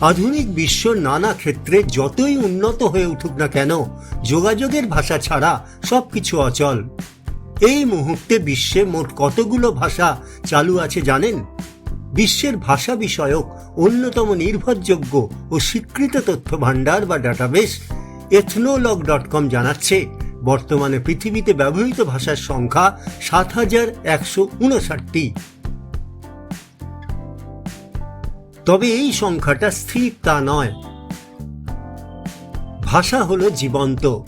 আধুনিক বিশ্ব নানা ক্ষেত্রে যতই উন্নত হয়ে উঠুক না কেন, যোগাযোগের ভাষা ছাড়া সবকিছু অচল। এই মুহূর্তে বিশ্বে মোট কতগুলো ভাষা চালু আছে জানেন? বিশ্বের ভাষা বিষয়ক অন্যতম নির্ভরযোগ্য ও স্বীকৃত তথ্য ভাণ্ডার বা ডাটাবেস এথনোলগ ডট কম জানাচ্ছে, বর্তমানে পৃথিবীতে ব্যবহৃত ভাষার সংখ্যা সাত হাজার একশো উনষাটটি। তবে এই সংখ্যাটা স্থির তা নয়। ভাষা হলো জীবন্ত।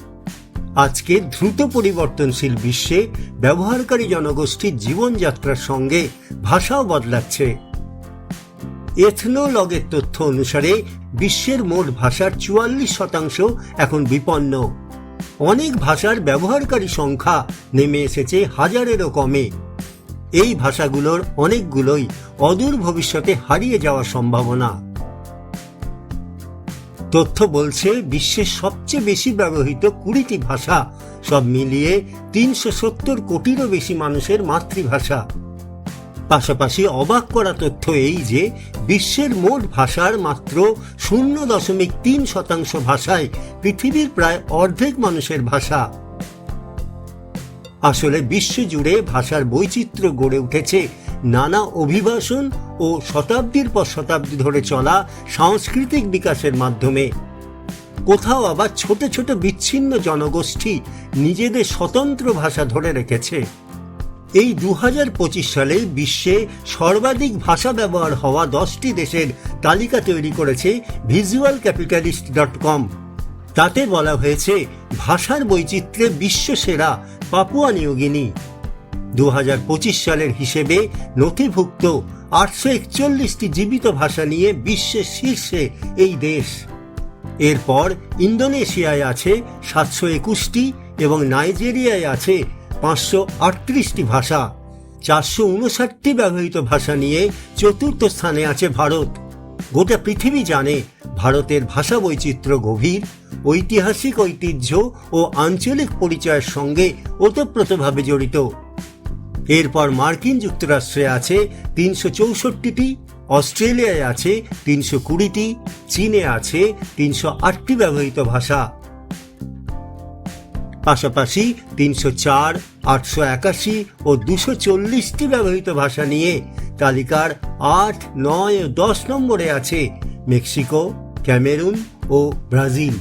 আজকে দ্রুত পরিবর্তনশীল বিশ্বে ব্যবহারকারী জনগোষ্ঠীর জীবনযাত্রার সঙ্গে ভাষাও বদলাচ্ছে। এথনোলগের তথ্য অনুসারে বিশ্বের মোট ভাষার চুয়াল্লিশ শতাংশ এখন বিপন্ন। অনেক ভাষার ব্যবহারকারী সংখ্যা নেমে এসেছে হাজারেরও কমে। এই ভাষাগুলোর অনেকগুলোই অদূর ভবিষ্যতে হারিয়ে যাওয়ার সম্ভাবনা। তথ্য বলছে, বিশ্বের সবচেয়ে বেশি ব্যবহৃত কুড়িটি ভাষা, সব মিলিয়ে তিনশো সত্তর কোটিরও বেশি মানুষের মাতৃভাষা। পাশাপাশি অবাক করা তথ্য এই যে, বিশ্বের মোট ভাষার মাত্র শূন্য দশমিক তিন শতাংশ ভাষায় পৃথিবীর প্রায় অর্ধেক মানুষের ভাষা। আসলে বিশ্বজুড়ে ভাষার বৈচিত্র্য গড়ে উঠেছে। নানা অভিবাসন ও শতাব্দীর পর শতাব্দী ধরে চলা সাংস্কৃতিক বিকাশের মাধ্যমে। কোথাও আবার ছোট ছোট বিচ্ছিন্ন জনগোষ্ঠী নিজেদের স্বতন্ত্র ভাষা ধরে রেখেছে। এই দু হাজার পঁচিশ সালে বিশ্বে সর্বাধিক ভাষা ব্যবহার হওয়া দশটি দেশের তালিকা তৈরি করেছে ভিজুয়াল ক্যাপিটালিস্ট ডট কম তাতে বলা হয়েছে ভাষার বৈচিত্র্যে বিশ্বসেরা পাপুয়া নিউগিনি দু সালের হিসেবে নথিভুক্ত আটশো একচল্লিশটি জীবিত ভাষা নিয়ে বিশ্বের শীর্ষে এই দেশ। এরপর ইন্দোনেশিয়ায় আছে সাতশো একুশটি এবং নাইজেরিয়ায় আছে পাঁচশো আটত্রিশটি ভাষা। চারশো উনষাটটি ব্যবহৃত ভাষা নিয়ে চতুর্থ স্থানে আছে ভারত। গোটা পৃথিবী জানে ভারতের ভাষা বৈচিত্র্য গভীর, ঐতিহাসিক ঐতিহ্য ও আঞ্চলিক পরিচয়ের সঙ্গে ওতপ্রোতভাবে জড়িত। এরপর মার্কিন যুক্তরাষ্ট্রে আছে তিনশো চৌষট্টিটি, অস্ট্রেলিয়ায় আছে তিনশো কুড়িটি, চীনে আছে তিনশো আটটি ব্যবহৃত ভাষা। পাশাপাশি তিনশো চার আটশো একাশি ও দুশো চল্লিশটি ব্যবহৃত ভাষা নিয়ে তালিকার আট, নয় ও দশ নম্বরে আছে মেক্সিকো, ক্যামেরুন ও ব্রাজিল।